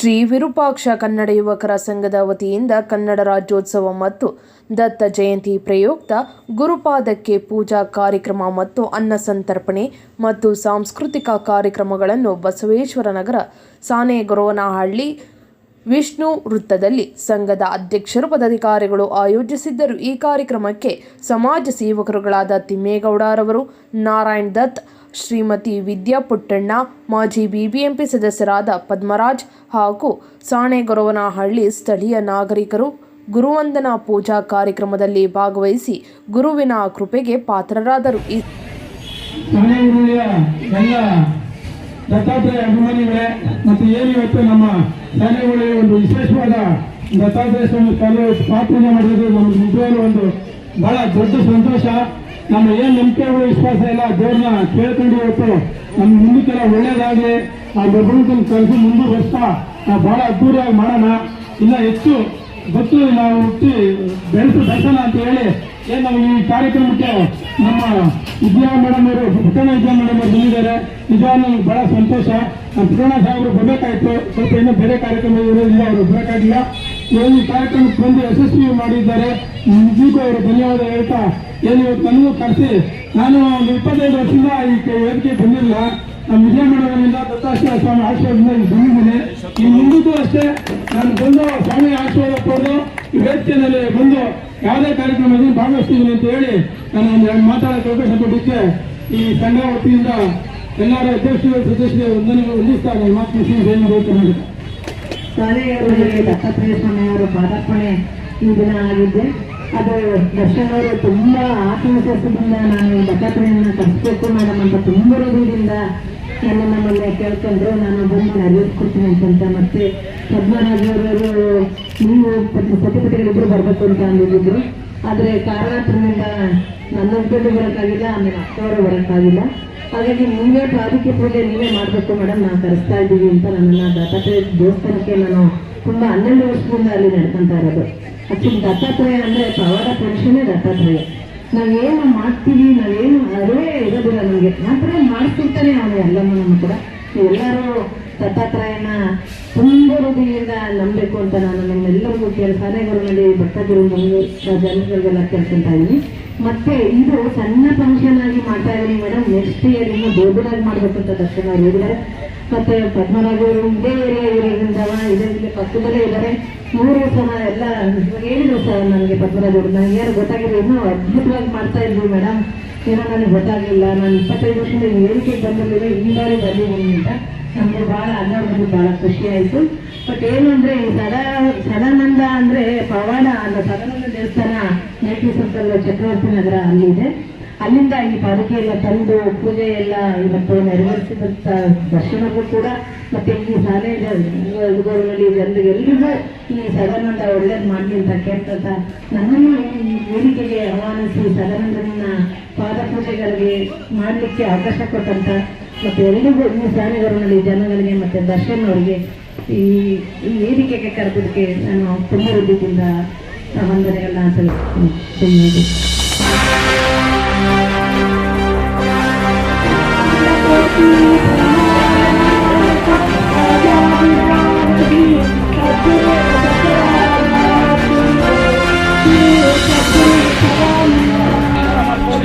ಶ್ರೀ ವಿರೂಪಾಕ್ಷ ಕನ್ನಡ ಯುವಕರ ಸಂಘದ ವತಿಯಿಂದ ಕನ್ನಡ ರಾಜ್ಯೋತ್ಸವ ಮತ್ತು ದತ್ತ ಜಯಂತಿ ಪ್ರಯುಕ್ತ ಗುರುಪಾದಕ್ಕೆ ಪೂಜಾ ಕಾರ್ಯಕ್ರಮ ಮತ್ತು ಅನ್ನ ಸಂತರ್ಪಣೆ ಮತ್ತು ಸಾಂಸ್ಕೃತಿಕ ಕಾರ್ಯಕ್ರಮಗಳನ್ನು ಬಸವೇಶ್ವರ ನಗರ ಸಾನೆಗೊರವನಹಳ್ಳಿ ವಿಷ್ಣು ವೃತ್ತದಲ್ಲಿ ಸಂಘದ ಅಧ್ಯಕ್ಷರು, ಪದಾಧಿಕಾರಿಗಳು ಆಯೋಜಿಸಿದ್ದರು. ಈ ಕಾರ್ಯಕ್ರಮಕ್ಕೆ ಸಮಾಜ ಸೇವಕರುಗಳಾದ ತಿಮ್ಮೇಗೌಡರವರು ನಾರಾಯಣ್ ದತ್, ಶ್ರೀಮತಿ ವಿದ್ಯಾ ಪುಟ್ಟಣ್ಣ, ಮಾಜಿ ಬಿಬಿಎಂಪಿ ಸದಸ್ಯರಾದ ಪದ್ಮರಾಜ್ ಹಾಗೂ ಸಾಣೆಗೊರವನಹಳ್ಳಿ ಸ್ಥಳೀಯ ನಾಗರಿಕರು ಗುರುವಂದನಾ ಪೂಜಾ ಕಾರ್ಯಕ್ರಮದಲ್ಲಿ ಭಾಗವಹಿಸಿ ಗುರುವಿನ ಕೃಪೆಗೆ ಪಾತ್ರರಾದರು. ದತ್ತಾತ್ರೇಯ ಅಭಿಮಾನಿಗಳೇ, ಮತ್ತು ಏನು ಇವತ್ತು ನಮ್ಮ ಸಾಣೆಗುಳಿ ಒಂದು ವಿಶೇಷವಾದ ದತ್ತಾತ್ರೇಯ ಸ್ವಾಮಿ ಕಾಲು ಸ್ಥಾಪನೆ ಮಾಡಿರೋದು ನಮ್ಗೆ ನಿಜವಾಗ್ಲೂ ಒಂದು ಬಹಳ ದೊಡ್ಡ ಸಂತೋಷ. ನಮ್ಮ ಏನು ನಂಬಿಕೆಗಳು ವಿಶ್ವಾಸ ಇಲ್ಲ, ದೇವ್ರನ್ನ ಕೇಳ್ಕೊಂಡು ಇವತ್ತು ನಮ್ಮ ಮುಂದಕ್ಕೆಲ್ಲ ಒಳ್ಳೇದಾಗಲಿ, ಆ ಭಗವಂತನ ಕೆಲಸ ಮುಂದುವರಿಸ್ತಾ ನಾವು ಬಹಳ ಅದ್ದೂರಿಯಾಗಿ ಮಾಡೋಣ. ಇಲ್ಲ ಹೆಚ್ಚು ಭಕ್ತರು ನಾವು ಹುಟ್ಟಿ ಬೆಳೆಸು ದರ್ಶನ ಅಂತ ಹೇಳಿ ಏನ್ ನಾವು ಈ ಕಾರ್ಯಕ್ರಮಕ್ಕೆ ನಮ್ಮ ವಿದ್ಯಾ ಮೇಡಮ್ ಅವರು ಪುಟ್ಟಣ ವಿದ್ಯಾ ಮೇಡಮ್ ಅವರು ಬಂದಿದ್ದಾರೆ ನಿಜವಾಗಿ ಬಹಳ ಸಂತೋಷ. ನಮ್ಮ ಪುಟ್ಟಣ ಸಾಹೇಬರು ಬರಬೇಕಾಯ್ತು. ಸ್ವಲ್ಪ ಇನ್ನೂ ಬೇರೆ ಕಾರ್ಯಕ್ರಮ ಇರೋದ್ರಿಂದ ಅವರು ಬರೋಕ್ಕಾಗಿಲ್ಲ. ಏನು ಕಾರ್ಯಕ್ರಮಕ್ಕೆ ಬಂದು ಯಶಸ್ವಿ ಮಾಡಿದ್ದಾರೆ. ನಿಜಕ್ಕೂ ಅವರು ಧನ್ಯವಾದ ಹೇಳ್ತಾ, ಏನು ಇವತ್ತು ನನಗೂ ಕರೆಸಿ, ನಾನು ಒಂದು ಇಪ್ಪತ್ತೈದು ವರ್ಷದಿಂದ ಈ ವೇದಿಕೆ ಬಂದಿಲ್ಲ. ನಮ್ಮ ವಿಜಯ ಮೇಡಮನಿಂದ ದತ್ತಾಶ್ರಯ ಸ್ವಾಮಿ ಆಶೀರ್ವಾದದಿಂದ ಬಂದಿದ್ದೀನಿ. ಈ ಮುಂದಕ್ಕೂ ಅಷ್ಟೇ ನಾನು ಬಂದು ಸ್ವಾಮಿ ಆಶೀರ್ವಾದ ಪಡೆದು ಈ ಬಂದು ಯಾವುದೇ ಕಾರ್ಯಕ್ರಮದಲ್ಲಿ ಭಾಗವಹಿಸ್ತಿದ್ದೀನಿ ಅಂತ ಹೇಳಿ ನಾನು ಒಂದು ಎರಡು ಮಾತಾಡೋಕೆ ಅವಕಾಶ ಕೊಟ್ಟಿದ್ದೆ ಈ ಸಂಘ ವತಿಯಿಂದ ಎಲ್ಲರ ಅಧ್ಯಕ್ಷರು, ಸದಸ್ಯರು ವಂದನೆಗಳು ಹೊಂದಿಸ್ತಾ ನಾನು ಮಾತು ಕರ್ನಾಟಕ. ಶಾಲೆಯವರಿಗೆ ದತ್ತಾತ್ರೇಯ ಸ್ವಾಮಿಯವರ ಪಾದಾರ್ಪಣೆ ಈ ದಿನ ಆಗಿದ್ದೆ, ಅದು ದರ್ಶನ್ ಅವರು ತುಂಬಾ ಆತ್ಮವಿಶ್ವಾಸದಿಂದ ನಾನು ದತ್ತಾತ್ರೇಯನ ಕರೆಸಬೇಕು, ಮೇಡಮ್ ಅಂತ ತುಂಬ ಹೃದಯದಿಂದ ನನ್ನ ನಮ್ಮನ್ನ ಕೇಳ್ಕೊಂಡ್ರು ನಾನು ಬಂದು ಕೊಡ್ತೀನಿ ಅಂತಂತ ಮತ್ತೆ ಪದ್ಮರಾಜವರು ನೀವು ಸತಿಪತಿಗಳಿಬ್ರು ಬರ್ಬೇಕು ಅಂತ ಅಂದಿದ್ರು ಆದ್ರೆ ಕಾರಣಾಂತರದಿಂದ ನನ್ನ ಹಸ್ಬೆಂಡ್ ಬರೋಕ್ಕಾಗಿಲ್ಲ, ಆಮೇಲೆ ಅಕ್ಕವರು ಬರೋಕ್ಕಾಗಿಲ್ಲ. ಹಾಗಾಗಿ ನೀವೇ ಪಾದಕ್ಕೆ ಪೂಜೆ ನೀವೇ ಮಾಡಬೇಕು ಮೇಡಮ್ ನಾವು ಕರೆಸ್ತಾ ಇದ್ದೀವಿ ಅಂತ ನನ್ನನ್ನ ದತ್ತಾತ್ರೇಯ ದೇವಸ್ಥಾನಕ್ಕೆ ನಾನು ತುಂಬಾ ಹನ್ನೆರಡು ವರ್ಷದಿಂದ ಅಲ್ಲಿ ನಡ್ಕೊಂತ ಇರೋದು. ಆಕ್ಚುಲಿ ದತ್ತಾತ್ರೇಯ ಅಂದ್ರೆ ಪವಾಡ ಪುರುಷನೇ ದತ್ತಾತ್ರೇಯ. ನಾವೇನು ಮಾಡ್ತೀವಿ, ನಾವೇನು ಅದೇ ಇರೋದಿಲ್ಲ ನಮಗೆ. ಮಾತ್ರ ನಮ್ಮ ಕೂಡ ಎಲ್ಲರೂ ದತ್ತಾತ್ರೇಯನ ತುಂಬ ಹೃದಯದಿಂದ ನಂಬಬೇಕು ಅಂತ ನಾನು ನಿಮ್ಮೆಲ್ಲರಿಗೂ ಕೇಳಿ ಸಾನೆಗಳಲ್ಲಿ ಭಕ್ತಗಿರು ಜನಗಳಿಗೆಲ್ಲ ಕೇಳ್ಕೊಂತ ಇದ್ದೀನಿ. ಮತ್ತೆ ಇದು ಸಣ್ಣ ಫಂಕ್ಷನ್ ಆಗಿ ಮಾಡ್ತಾ ಇದ್ದೀನಿ ಮೇಡಮ್ ನೆಕ್ಸ್ಟ್ ಇಯರ್ ಇನ್ನು ದೊಡ್ಡದಾಗಿ ಮಾಡಬೇಕು ಅಂತ ದರ್ಶನ ಹೇಳಿದ್ದಾರೆ. ಮತ್ತೆ ಪದ್ಮರಾಜ್ ಅವರು ಇದೇ ಏರಿಯಾ ಇರೋದ್ರಿಂದ ಇದೇ ಪಕ್ಕದಲ್ಲೇ ಇದ್ದಾರೆ. ಮೂರು ಸಹ ಎಲ್ಲ ಹೇಳಿದ್ರು ಸರ್ ನನಗೆ ಪದ್ಮರಾಜ್ ಅವರು ನನಗೆ ಯಾರು ಗೊತ್ತಾಗಿದೆ ಇನ್ನೂ ಅದ್ಭುತವಾಗಿ ಮಾಡ್ತಾ ಇದ್ವಿ ಮೇಡಮ್ ಏನೋ ನನಗೆ ಗೊತ್ತಾಗಲಿಲ್ಲ. ನಾನು ಇಪ್ಪತ್ತೈದು ವರ್ಷದಿಂದ ವೇದಿಕೆಗೆ ಬಂದಿರಲಿಲ್ಲ. ಈ ಬಾರಿ ಬಂದಿದ್ದೀನಿ ಅಂತ. ನಮಗೆ ಭಾಳ ಅನ್ನ ಬಂದು ಖುಷಿ ಆಯ್ತು. ಬಟ್ ಏನು ಅಂದರೆ ಈ ಸದಾ, ಸದಾನಂದ ಅಂದರೆ ಪವಾಡ ಅಲ್ಲ ಸದಾನಂದ ದೇವಸ್ಥಾನ ನೇಟಿ ಸುತ್ತಲ ಚಕ್ರವರ್ತಿ ನಗರ ಅಲ್ಲಿದೆ ಅಲ್ಲಿಂದ ಈ ಪಾದಕೆ ಎಲ್ಲ ತಂದು ಪೂಜೆ ಎಲ್ಲ ಇವತ್ತು ನೆರವೇರಿಸಿದಂಥ ದರ್ಶನಕ್ಕೂ ಕೂಡ ಮತ್ತೆ ಈ ಶಾಲೆ ಜನರಿಗೆ ಎಲ್ಲರಿಗೂ ಈ ಸದಾನಂದ ಒಳ್ಳೇದು ಮಾಡಿ ಅಂತ ಕೇಳ್ತಾ ನನ್ನನ್ನು ಈ ವೇದಿಕೆಗೆ ಆಹ್ವಾನಿಸಿ ಸದಾನಂದನ ಪಾದ ಮಾಡಲಿಕ್ಕೆ ಅವಕಾಶ ಕೊಟ್ಟಂತ ಮತ್ತೆ ಎಲ್ಲರಿಗೂ ಈ ಸ್ಥಾನಗಳಲ್ಲಿ ಜನಗಳಿಗೆ ಮತ್ತೆ ದರ್ಶನ್ ಅವರಿಗೆ ಈ ಈ ವೇದಿಕೆಗೆ ಕರೆದಕ್ಕೆ ನಾನು ತುಂಬ ಹೃದಯದಿಂದ ವಂದನೆಗಳನ್ನ ಸಲ್ಲಿಸ್ತೀನಿ.